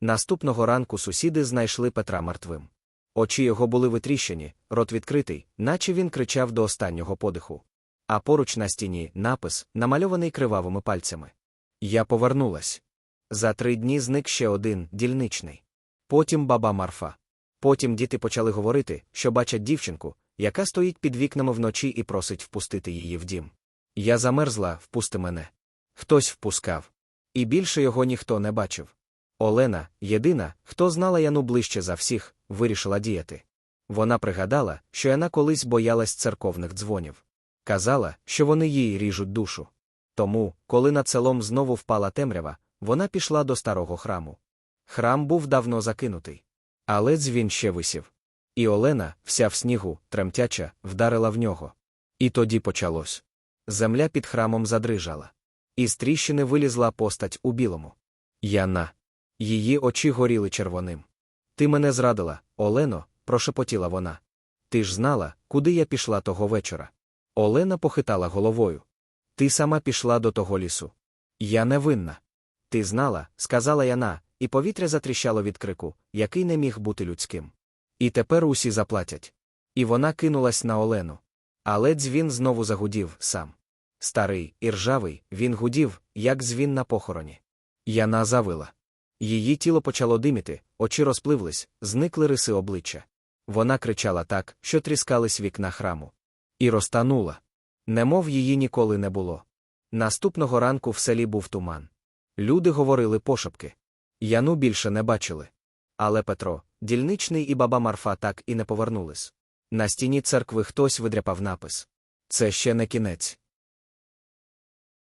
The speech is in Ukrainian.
Наступного ранку сусіди знайшли Петра мертвим. Очі його були витріщені, рот відкритий, наче він кричав до останнього подиху. А поруч на стіні напис, намальований кривавими пальцями. Я повернулась. За три дні зник ще один дільничний. Потім баба Марфа. Потім діти почали говорити, що бачать дівчинку, яка стоїть під вікнами вночі і просить впустити її в дім. Я замерзла, впусти мене. Хтось впускав. І більше його ніхто не бачив. Олена, єдина, хто знала Яну ближче за всіх, вирішила діяти. Вона пригадала, що Яна колись боялась церковних дзвонів. Казала, що вони їй ріжуть душу. Тому, коли над селом знову впала темрява, вона пішла до старого храму. Храм був давно закинутий. Але дзвін ще висів. І Олена, вся в снігу, тремтяча, вдарила в нього. І тоді почалось. Земля під храмом задрижала. Із тріщини вилізла постать у білому. Яна. Її очі горіли червоним. Ти мене зрадила, Олено, прошепотіла вона. Ти ж знала, куди я пішла того вечора. Олена похитала головою. Ти сама пішла до того лісу. Я не винна. Ти знала, сказала Яна, і повітря затріщало від крику, який не міг бути людським. І тепер усі заплатять. І вона кинулась на Олену. Але дзвін знову загудів сам. Старий, і ржавий, він гудів, як дзвін на похороні. Яна завила. Її тіло почало диміти, очі розпливлись, зникли риси обличчя. Вона кричала так, що тріскались вікна храму. І розтанула. Немов її ніколи не було. Наступного ранку в селі був туман. Люди говорили пошепки. Яну більше не бачили. Але Петро, дільничний і баба Марфа так і не повернулись. На стіні церкви хтось видряпав напис. Це ще не кінець.